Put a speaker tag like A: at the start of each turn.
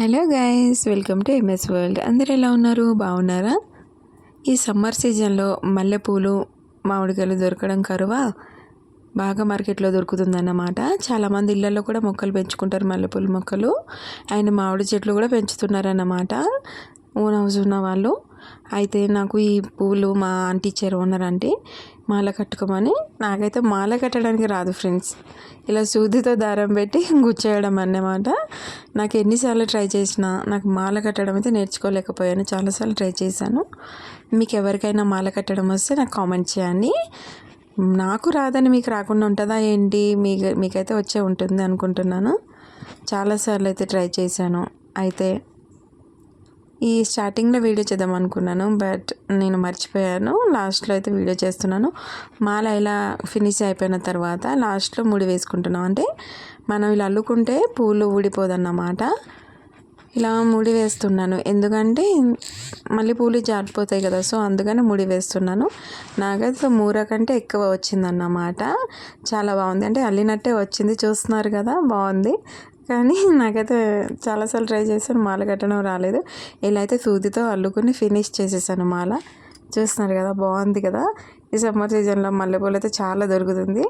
A: Hello guys welcome to MS world. అందరు ఎలా ఉన్నారు? బాగున్నారా? ఈ సమ్మర్ సీజన్లో మల్లెపూలు మామిడికాయలు దొరకడం కరువా? బాగా మార్కెట్లో దొరుకుతుందన్నమాట. చాలామంది ఇళ్ళల్లో కూడా మొక్కలు పెంచుకుంటారు మల్లెపూల మొక్కలు. అండ్ మామిడి చెట్లు కూడా పెంచుతున్నారన్నమాట. ఓన్ హౌస్ ఉన్న వాళ్ళు. అయితే నాకు ఈ పూలు మా ఆంటీ ఇచ్చారు ఓనర్ అంటే మాల కట్టుకోమని నాకైతే మాల కట్టడానికి రాదు ఫ్రెండ్స్ ఇలా సూదితో దారం పెట్టి గుచ్చేయడం అన్నమాట. నాకు ఎన్నిసార్లు ట్రై చేసినా నాకు మాల కట్టడం అయితే నేర్చుకోలేకపోయాను. చాలాసార్లు ట్రై చేశాను. మీకు ఎవరికైనా మాల కట్టడం వస్తే నాకు కామెంట్ చేయండి. నాకు రాదని మీకు రాకుండా ఉంటుందా ఏంటి? మీకు మీకైతే వచ్చే ఉంటుంది అనుకుంటున్నాను. చాలాసార్లు అయితే ట్రై చేశాను. అయితే ఈ స్టార్టింగ్లో వీడియో చేద్దాం అనుకున్నాను బట్ నేను మర్చిపోయాను. లాస్ట్లో అయితే వీడియో చేస్తున్నాను. మాల ఇలా ఫినిష్ అయిపోయిన తర్వాత లాస్ట్లో ముడి వేసుకుంటున్నాం. అంటే మనం ఇలా అల్లుకుంటే పూలు ఊడిపోదన్నమాట. ఇలా ముడి వేస్తున్నాను. ఎందుకంటే మళ్ళీ పూలు జారిపోతాయి కదా సో అందుకని ముడి వేస్తున్నాను. నాకైతే మూర కంటే ఎక్కువ వచ్చిందన్నమాట. చాలా బాగుంది. అంటే అల్లినట్టే వచ్చింది. చూస్తున్నారు కదా బాగుంది. కానీ నాకైతే చాలాసార్లు ట్రై చేశాను మాల కట్టడం రాలేదు. ఇలా అయితే సూదితో అల్లుకుని ఫినిష్ చేసేసాను మాల. చూస్తున్నారు కదా బాగుంది కదా? ఈ సమ్మర్ సీజన్లో మల్లెపూలు అయితే చాలా దొరుకుతుంది.